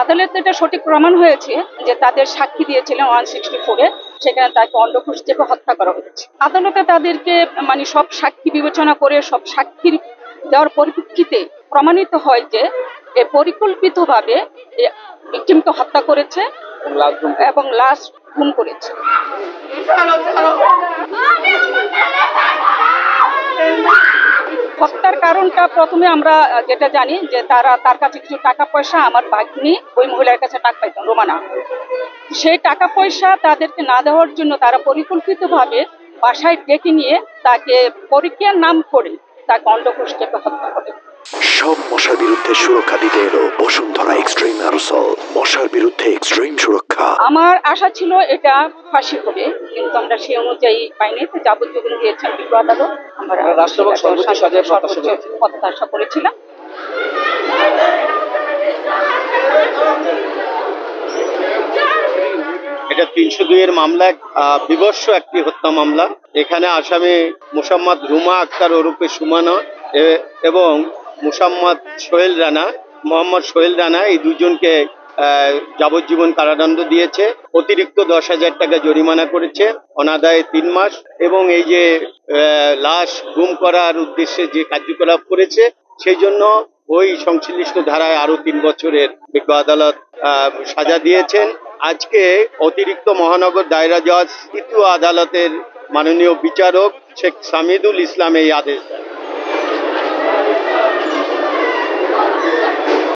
আদালতে এটা সঠিক প্রমাণ হয়েছে যে তাদের সাক্ষী দিয়েছিলেন ওয়ান সিক্সটি ফোরে সেখানে তাকে অন্ডকোষ চেপে হত্যা করা হয়েছে। আদালতে তাদেরকে মানে সব সাক্ষী বিবেচনা করে সব সাক্ষীর দেওয়ার পরিপ্রেক্ষিতে প্রমাণিত হয় যে এ পরিকল্পিতভাবে ভিকটিমকে হত্যা করেছে এবং লাশ গুম করেছে। হত্যার কারণটা প্রথমে আমরা যেটা জানি যে তারা, তার কাছে কিছু টাকা পয়সা আমার বাগ্নি ওই মহিলার কাছে টাকা পাইতেন রোমানা। সেই টাকা পয়সা তাদেরকে না দেওয়ার জন্য তারা পরিকল্পিতভাবে বাসায় ডেকে নিয়ে তাকে পরীক্ষার নাম করে তাকে অন্ডকোষ হত্যা করে। সব মশার বিরুদ্ধে সুরক্ষা দিতে এলো বসুন্ধরা এক্সট্রিম অ্যারোসল। মশার বিরুদ্ধে এক্সট্রিম সুরক্ষা। আমার আশা ছিল এটা ফাঁসি হবে কিন্তু আমরা সেই অনুযায়ী পাইনি। তো যাবজ্জীবন দিয়েছেন বিজ্ঞ আদালত। আমরা রাষ্ট্রপতি সর্বোচ্চ সাজার প্রত্যাশা সর্বোচ্চ করেছেন। প্রত্যাশা করেছিলাম। এটা তিনশো দুইয়ের মামলা আহ, বিবর্ষ একটি হত্যা মামলা। এখানে আসামি মুসাম্মদ রুমা আক্তার ওরূপে সুমানা এবং মুসাম্মদ সোহেল রানা মোহাম্মদ সোহেল রানা এই দুজনকে যাবজ্জীবন কারাদণ্ড দিয়েছে, অতিরিক্ত দশ হাজার টাকা জরিমানা করেছে, অনাদায়ে তিন মাস, এবং এই যে লাশ গুম করার উদ্দেশ্যে যে কার্যকলাপ করেছে সেই জন্য ওই সংশ্লিষ্ট ধারায় আরও তিন বছরের বিজ্ঞ আদালত সাজা দিয়েছেন। আজকে অতিরিক্ত মহানগর দায়রা জজ, তৃতীয় আদালতের মাননীয় বিচারক শেখ সামিদুল ইসলাম এই আদেশ দেন।